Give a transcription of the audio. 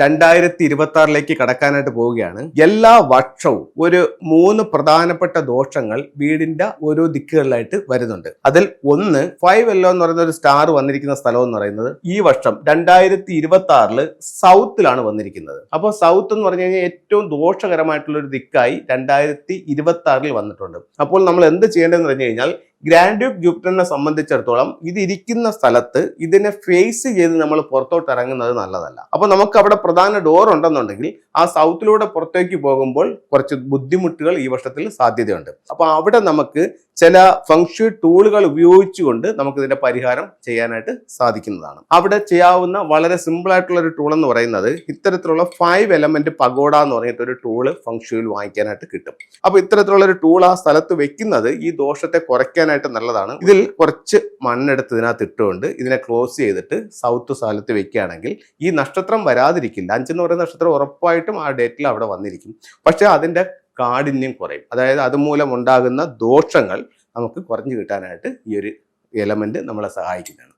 രണ്ടായിരത്തി ഇരുപത്തി ആറിലേക്ക് കടക്കാനായിട്ട് പോവുകയാണ്. എല്ലാ വർഷവും ഒരു മൂന്ന് പ്രധാനപ്പെട്ട ദോഷങ്ങൾ വീടിന്റെ ഓരോ ദിക്കുകളിലായിട്ട് വരുന്നുണ്ട്. അതിൽ ഒന്ന് ഫൈവ് എല്ലോ എന്ന് പറയുന്ന ഒരു സ്റ്റാർ വന്നിരിക്കുന്ന സ്ഥലം എന്ന് പറയുന്നത് ഈ വർഷം രണ്ടായിരത്തി ഇരുപത്തി ആറിൽ സൗത്തിലാണ് വന്നിരിക്കുന്നത്. അപ്പോൾ സൗത്ത് എന്ന് പറഞ്ഞു കഴിഞ്ഞാൽ ഏറ്റവും ദോഷകരമായിട്ടുള്ള ഒരു ദിക്കായി രണ്ടായിരത്തി ഇരുപത്തി ആറിൽ വന്നിട്ടുണ്ട്. അപ്പോൾ നമ്മൾ എന്ത് ചെയ്യേണ്ടതെന്ന് പറഞ്ഞു കഴിഞ്ഞാൽ ഗ്രാൻഡ് ഡ്യൂക്ക് ജൂപ്പിറ്ററിനെ സംബന്ധിച്ചിടത്തോളം ഇത് ഇരിക്കുന്ന സ്ഥലത്ത് ഇതിനെ ഫേസ് ചെയ്ത് നമ്മൾ പുറത്തോട്ട് ഇറങ്ങുന്നത് നല്ലതല്ല. അപ്പോൾ നമുക്ക് അവിടെ പ്രധാന ഡോർ ഉണ്ടെന്നുണ്ടെങ്കിൽ ആ സൗത്തിലൂടെ പുറത്തേക്ക് പോകുമ്പോൾ കുറച്ച് ബുദ്ധിമുട്ടുകൾ ഈ വർഷത്തിൽ സാധ്യതയുണ്ട്. അപ്പോൾ അവിടെ നമുക്ക് ചില ഫംഗ്ഷൻ ടൂളുകൾ ഉപയോഗിച്ചുകൊണ്ട് നമുക്ക് ഇതിന്റെ പരിഹാരം ചെയ്യാനായിട്ട് സാധിക്കുന്നതാണ്. അവിടെ ചെയ്യാവുന്ന വളരെ സിമ്പിൾ ആയിട്ടുള്ള ഒരു ടൂൾ എന്ന് പറയുന്നത് ഇത്തരത്തിലുള്ള ഫൈവ് എലമെന്റ് പഗോഡ എന്ന് പറഞ്ഞിട്ട് ഒരു ടൂൾ ഫംഗ്ഷനിൽ വാങ്ങിക്കാനായിട്ട് കിട്ടും. അപ്പൊ ഇത്തരത്തിലുള്ള ഒരു ടൂൾ ആ സ്ഥലത്ത് വെക്കുന്നത് ഈ ദോഷത്തെ കുറയ്ക്കാനായിട്ട് നല്ലതാണ്. ഇതിൽ കുറച്ച് മണ്ണെടുത്ത് ഇതിനകത്ത് ഇട്ടുകൊണ്ട് ഇതിനെ ക്ലോസ് ചെയ്തിട്ട് സൗത്ത് സ്ഥലത്ത് വെക്കുകയാണെങ്കിൽ ഈ നക്ഷത്രം വരാതിരിക്കില്ല. അഞ്ചെന്ന് പറയുന്ന നക്ഷത്രം ഉറപ്പായിട്ടും ആ ഡേറ്റിൽ അവിടെ വന്നിരിക്കും. പക്ഷെ അതിന്റെ കാഠിന്യം കുറയും. അതായത് അതുമൂലം ഉണ്ടാകുന്ന ദോഷങ്ങൾ നമുക്ക് കുറഞ്ഞു കിട്ടാനായിട്ട് ഈ ഒരു എലമെന്റ് നമ്മളെ സഹായിക്കുന്നതാണ്.